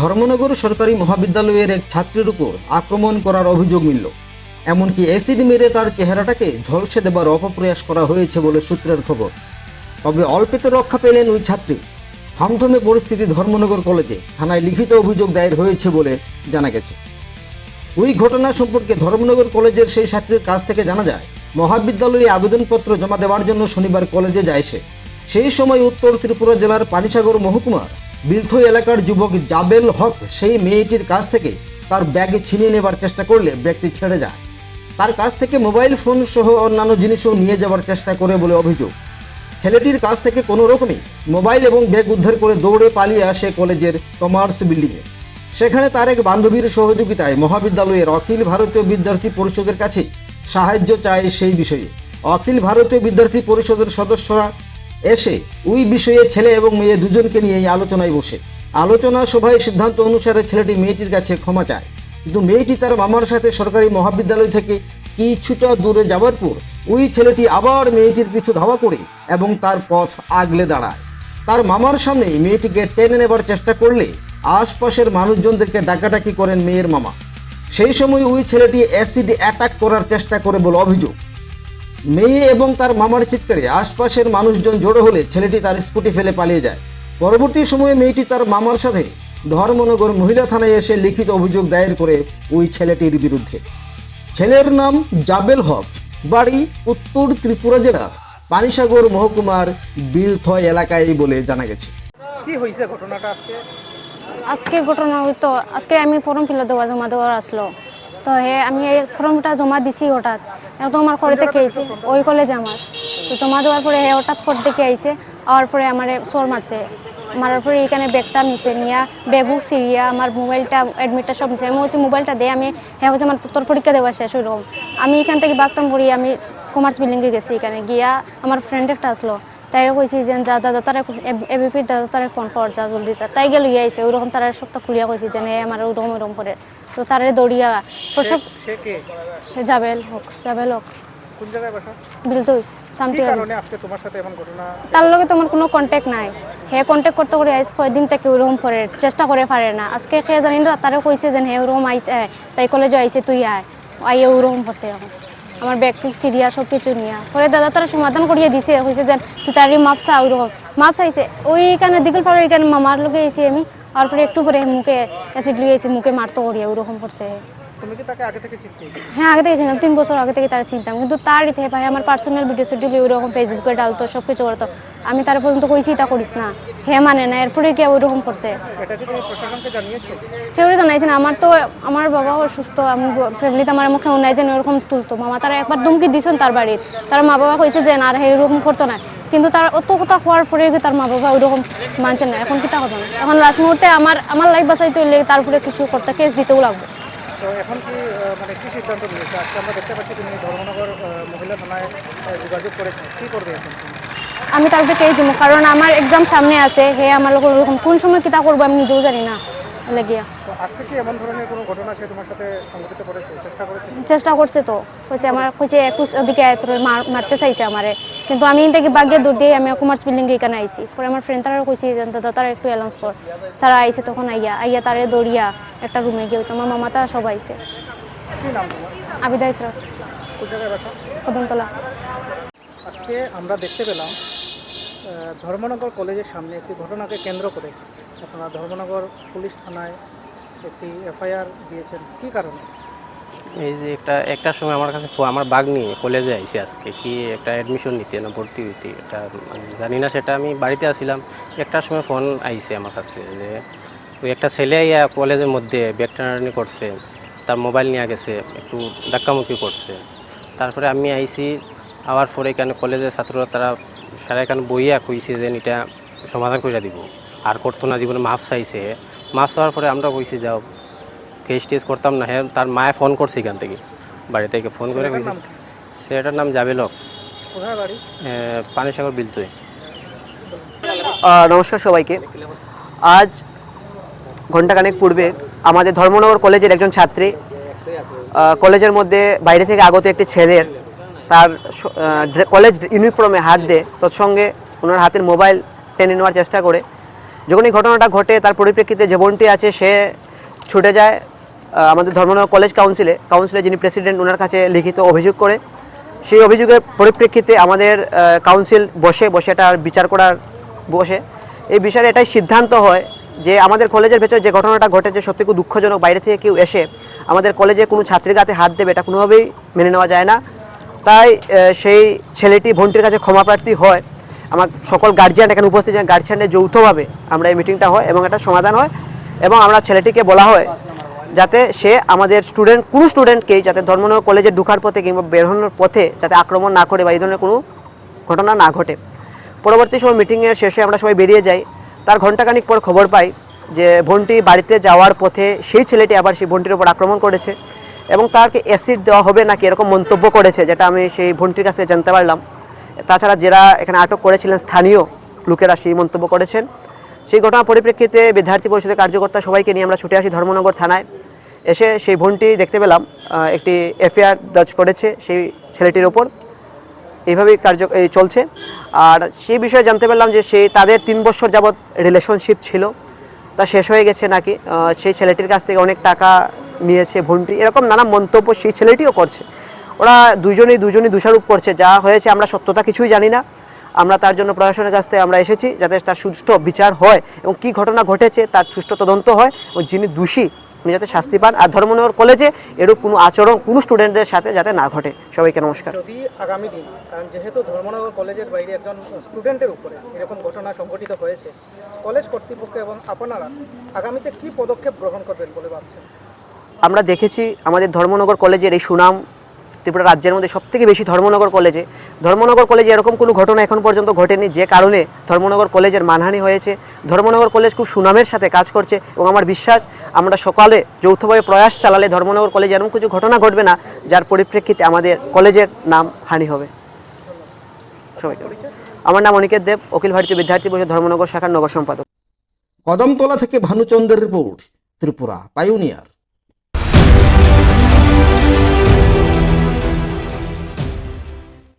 ধর্মনগর সরকারি মহাবিদ্যালয়ের এক ছাত্রীর উপর আক্রমণ করার অভিযোগ মিলল। এমনকি অ্যাসিড মেরে তার চেহারাটাকে ঝলসে দেবার অপপ্রয়াস করা হয়েছে বলে সূত্রের খবর। তবে অল্পেতে রক্ষা পেলেন ওই ছাত্রী। থমথমে পরিস্থিতি ধর্মনগর কলেজে থানায় লিখিত অভিযোগ দায়ের হয়েছে বলে জানা গেছে। ওই ঘটনা সম্পর্কে ধর্মনগর কলেজের সেই ছাত্রীর কাছ থেকে জানা যায়, মহাবিদ্যালয়ে আবেদনপত্র জমা দেওয়ার জন্য শনিবার কলেজে যায় সে। সেই সময় উত্তর ত্রিপুরা জেলার পানিসাগর মহকুমার বিলথ এলাকার যুবক জাবেল হক সেই মেয়েটির কাছ থেকে তার ব্যাগে ছিনিয়ে নেবার চেষ্টা করলে ব্যাগটি ছেড়ে যায়। তার কাছ থেকে মোবাইল ফোন সহ অন্যান্য জিনিসও নিয়ে যাওয়ার চেষ্টা করে বলে অভিযোগ। ছেলেটির কাছ থেকে কোনো রকমই মোবাইল এবং ব্যাগ উদ্ধার করে দৌড়ে পালিয়ে আসে কলেজের কমার্স বিল্ডিংয়ে। সেখানে তার এক বান্ধবীর সহযোগিতায় মহাবিদ্যালয়ের অখিল ভারতীয় বিদ্যার্থী পরিষদের কাছে সাহায্য চায় সেই বিষয়ে। অখিল ভারতীয় বিদ্যার্থী পরিষদের সদস্যরা এসে ওই বিষয়ে ছেলে এবং মেয়ে দুজনকে নিয়ে এই আলোচনায় বসে। আলোচনা সভায় সিদ্ধান্ত অনুসারে ছেলেটি মেয়েটির কাছে ক্ষমা চায়। কিন্তু মেয়েটি তার মামার সাথে সরকারি মহাবিদ্যালয় থেকে কিছুটা দূরে যাওয়ার পর ওই ছেলেটি আবার মেয়েটির পিছু ধাওয়া করে এবং তার পথ আগলে দাঁড়ায়। তার মামার সামনে মেয়েটিকে টেনে নেবার চেষ্টা করলে আশপাশের মানুষজনদেরকে ডাকাডাকি করেন মেয়ের মামা। সেই সময় ওই ছেলেটি অ্যাসিড অ্যাটাক করার চেষ্টা করে বলে অভিযোগ। মেয়ে এবং তার মামার চিৎকারে আশপাশের মানুষজন জড়ো হলে ছেলেটি তার স্কুটি ফেলে পালিয়ে যায়। পরবর্তী সময়ে মেয়েটি তার মামার সাথে ধর্মনগর মহিলা থানায় এসে লিখিত অভিযোগ দায়ের করে ওই ছেলেটির বিরুদ্ধে। ছেলের নাম জাবেল হক। বাড়ি উত্তর ত্রিপুরা জেলা পানিসাগর মহকুমার বিলথয় এলাকায় বলে জানা গেছে। কি হয়েছে ঘটনাটা আজকে? আজকে ঘটনা হইতো আজকে আমি ফর্ম ফিল দেওয়া জমা দেওয়ার আসলো। তো হে, আমি এই ফর্মটা জমা দিছি হঠাৎ। একদম আমার ঘরে থেকে আইছে, ওই কলেজে আমার। তো জমা দেওয়ার পরে হে, হঠাৎ ঘর থেকে আইছে আওয়ার পরে আমার চোর মারছে। মারার পরে এখানে ব্যাগটা নিছে, নিয়া ব্যাগও সিরিয়া আমার মোবাইলটা অ্যাডমিটটা সব নিছে আমি মোবাইলটা দিয়ে আমি হ্যাঁ হচ্ছে আমার তোর পরীক্ষা দেওয়া শেষ ওইরকম আমি এখান থেকে বাগতাম পড়ি, আমি কমার্স বিল্ডিংয়ে গেছি এখানে গিয়া আমার ফ্রেন্ড একটা আসলো তাই কইছি যে, যা দাদা তারা এবিপির দাদা তারা ফোন কর, যা, জলদি তা। তাই গেল আইছে। ওইরকম তারা সপ্তাহ খুলিয়া কইছি যে আমার ওইরকম ওইরকম করে। তো তারে দৌড়িয়া। প্রসব সে কে? সে যাবেল হোক যাবেল হোক। কোন জায়গায় বাসা? বিল তুই কি সামটি কারণে আজকে তোমার সাথে এমন ঘটনা? তার লগে তোমার কোনো কন্ট্যাক্ট নাই। হে কন্ট্যাক্ট করতে করে আইস কয়দিন থেকে ওইরকম করে চেষ্টা করে পারে না। আজকে সে জানি না তারে কইছে যে হে ওরকম আইছে তাই কলেজে আইছে তুই আয়। আইয়ে ওরকম করছে এখন। আমার ব্যাগ টুক সিরিয়া সব কিছু নিয়া। পরে দাদা তারা সমাধান করিয়ে দিছে কইছে যে তুই তারি মাপ চা ওইরকম মাপ চাইছে ওইখানে দিগুল পাড়া ওইখানে মামার লগে আইছি আমি। আর পরে একটু পরে মুখে অ্যাসিড লিয়ে এসে মুখে মারতো করিয়া ওইরকম করছে। তুমি কি তাকে আগে থেকে চিনতে? হ্যাঁ আগে থেকে চিনতাম তিন বছর আগে থেকে তারা চিনতাম। কিন্তু তার ইতে ভাই আমার পার্সোনাল ভিডিও শুটিং ওইরকম ফেসবুকে ডালতো সব কিছু করতো। আমি তার পর্যন্ত কইছি তা করিস না। হে মানে না এরপরে কি ওইরকম করছে? এটা কি তুমি প্রশাসনকে জানিয়েছো? কেউ জানাইছে না। আমার তো আমার বাবা অসুস্থ আমি ফ্যামিলিতে আমার মুখে নাই যেন এরকম তুলতো। মামা তারা একবার দুমকি দিছেন তার বাড়ির। তার মা বাবা কইছে যে না আর এরকম করতো না। কিন্তু তার অত কথা হওয়ার পরে কি তার মা বাবা ওইরকম মানছে না? এখন কিতা হবে না? এখন লাস্ট মুহূর্তে আমার আমার লাইফ বাঁচাইতে হইলে তারপরে কিছু করতে কেস দিতেও লাগবে। তো এখন কি মানে কি সিদ্ধান্ত নিয়েছো? আজকে আমরা দেখতে পাচ্ছি তুমি ধর্মনগর মহিলা থানায় যোগাযোগ করেছ। কি করবে এখন? আমি তার উপরে কেস দিব কারণ আমার এক্সাম সামনে আছে হে আমার লোক ওরকম কোন সময় কিতা করব আমি নিজেও জানি না লাগিয়া। আজকে কি এমন ধরনের কোনো ঘটনা সে তোমার সাথে সংঘটিত করেছে চেষ্টা করেছে? চেষ্টা করছে তো কইছে আমার কইছে একটু ওদিকে মারতে চাইছে আমারে। কিন্তু আমি থেকে বাগিয়ে দৌড় দিয়ে আমি কমার্স বিল্ডিং এখানে আইছি। পরে আমার ফ্রেন্ড তারা কইছে যে দাদা তারা একটু অ্যালাউন্স কর। তারা আইছে তখন আইয়া আইয়া তারে দৌড়িয়া একটা রুমে গিয়ে তোমার মামা তারা সব আইছে। কি তোমার? আবিদা ইসরাত। কদমতলা। আজকে আমরা দেখতে পেলাম ধর্মনগর কলেজের সামনে একটি ঘটনাকে কেন্দ্র করে আপনারা ধর্মনগর পুলিশ থানায় একটি এফআইআর দিয়েছেন। কি কারণে? এই যে একটা একটার সময় আমার কাছে আমার বাঘ নিয়ে কলেজে আইসি আজকে, কি একটা অ্যাডমিশন নিতে, না ভর্তি হইতে, এটা জানি না, সেটা আমি বাড়িতে আসছিলাম একটার সময় ফোন আইছে আমার কাছে যে, ওই একটা ছেলে ইয়া কলেজের মধ্যে ব্যাগ টানাটানি করছে, তার মোবাইল নিয়ে গেছে, একটু ধাক্কামুক্কি করছে। তারপরে আমি আইছি আবার পরে এখানে কলেজের ছাত্ররা তারা সারা এখানে বইয়া কইছে যে এটা সমাধান করে দিব। আর করতো না জীবনে মাফ চাইছে। মাফ চাওয়ার পরে আমরা কইছি যাও কেস টেস করতাম না হ্যাঁ তার মায়ে ফোন করছে এখান থেকে বাড়ি থেকে ফোন করে কইছে? সেটার নাম জাবেলক বাড়ি? পানিসাগর বিলতুই আহ, নমস্কার সবাইকে। আজ ঘন্টাখানেক পূর্বে আমাদের ধর্মনগর কলেজের একজন ছাত্রী কলেজের মধ্যে বাইরে থেকে আগত একটি ছেলের তার কলেজ ইউনিফর্মে হাত দিয়ে তৎসঙ্গে ওনার হাতের মোবাইল টেনে নেওয়ার চেষ্টা করে। যখন এই ঘটনাটা ঘটে, তার পরিপ্রেক্ষিতে যে বোনটি আছে, সে ছুটে যায় আমাদের ধর্মনগর কলেজ কাউন্সিলে কাউন্সিলে যিনি প্রেসিডেন্ট ওনার কাছে লিখিত অভিযোগ করে। সেই অভিযোগের পরিপ্রেক্ষিতে আমাদের কাউন্সিল বসে বসে এটার বিচার করার বসে। এই বিষয়ে এটাই সিদ্ধান্ত হয় যে আমাদের কলেজের ভেতর যে ঘটনাটা ঘটেছে সত্যি খুব দুঃখজনক। বাইরে থেকে কেউ এসে আমাদের কলেজে কোনো ছাত্রীর গাতে হাত দেবে, এটা কোনোভাবেই মেনে নেওয়া যায় না। তাই সেই ছেলেটি বোনটির কাছে ক্ষমা প্রার্থী হয়। আমার সকল গার্জিয়ান এখানে উপস্থিত গার্জিয়ানের যৌথভাবে আমরা এই মিটিংটা হয় এবং এটা সমাধান হয় এবং আমরা ছেলেটিকে বলা হয় যাতে সে আমাদের স্টুডেন্ট কোনো স্টুডেন্টকেই যাতে ধর্মনগর কলেজে ঢুকার পথে কিংবা বেরোনোর পথে যাতে আক্রমণ না করে বা এই ধরনের কোনো ঘটনা না ঘটে। পরবর্তী সময় মিটিংয়ের শেষে আমরা সবাই বেরিয়ে যাই। তার ঘন্টাখানিক পর খবর পাই যে ভন্টি বাড়িতে যাওয়ার পথে সেই ছেলেটি আবার সেই ভন্টির উপর আক্রমণ করেছে। এবং তাকে অ্যাসিড দেওয়া হবে নাকি এরকম মন্তব্য করেছে, যেটা আমি সেই বোনটির কাছে জানতে পারলাম। তাছাড়া যারা এখানে আটক করেছিলেন স্থানীয় লোকেরা সেই মন্তব্য করেছেন। সেই ঘটনার পরিপ্রেক্ষিতে বিদ্যার্থী পরিষদের কার্যকর্তা সবাইকে নিয়ে আমরা ছুটে আসি ধর্মনগর থানায়। এসে সেই বোনটি দেখতে পেলাম একটি এফআইআর দর্জ করেছে সেই ছেলেটির ওপর। এইভাবেই কার্য চলছে। আর সেই বিষয়ে জানতে পারলাম যে সেই তাদের তিন বছর যাবৎ রিলেশনশিপ ছিল। তা শেষ হয়ে গেছে নাকি? সেই ছেলেটির কাছ থেকে অনেক টাকা নিয়েছে ভন্টি। এরকম নানা মন্তব্য সেই ছেলেটিও করছে। ওরা দুজনেই দুজনই দোষারোপ করছে। যা হয়েছে আমরা সত্যতা কিছুই জানি না। আমরা তার জন্য প্রশাসনের কাছ থেকে আমরা এসেছি যাতে তার সুষ্ঠু বিচার হয় এবং কী ঘটনা ঘটেছে তার সুষ্ঠু তদন্ত হয় এবং যিনি দোষী উনি যাতে শাস্তি পান। আর ধর্মনগর কলেজে এরূপ কোনো আচরণ কোনো স্টুডেন্টদের সাথে যাতে না ঘটে। সবাইকে নমস্কার। যদি আগামী দিন, কারণ যেহেতু ধর্মনগর কলেজের বাইরে একজন স্টুডেন্টের উপরে এরকম ঘটনা সংঘটিত হয়েছে, কলেজ কর্তৃপক্ষ এবং আপনারা আগামীতে কি পদক্ষেপ গ্রহণ করবেন বলে ভাবছেন? আমরা দেখেছি আমাদের ধর্মনগর কলেজের এই সুনাম ত্রিপুরা রাজ্যের মধ্যে সবথেকে বেশি ধর্মনগর কলেজে। ধর্মনগর কলেজে এরকম কোনো ঘটনা এখন পর্যন্ত ঘটেনি, যে কারণে ধর্মনগর কলেজের মানহানি হয়েছে। ধর্মনগর কলেজ খুব সুনামের সাথে কাজ করছে এবং আমার বিশ্বাস আমরা সকালে যৌথভাবে প্রয়াস চালালে ধর্মনগর কলেজে এরকম কিছু ঘটনা ঘটবে না, যার পরিপ্রেক্ষিতে আমাদের কলেজের নাম হানি হবে। আমার নাম অনিকেত দেব, অখিল ভারতীয় বিদ্যার্থী পরিষদ ধর্মনগর শাখার নগর সম্পাদক। কদমতলা থেকে ভানুচন্দ্রের রিপোর্ট, ত্রিপুরা পাইওনিয়ার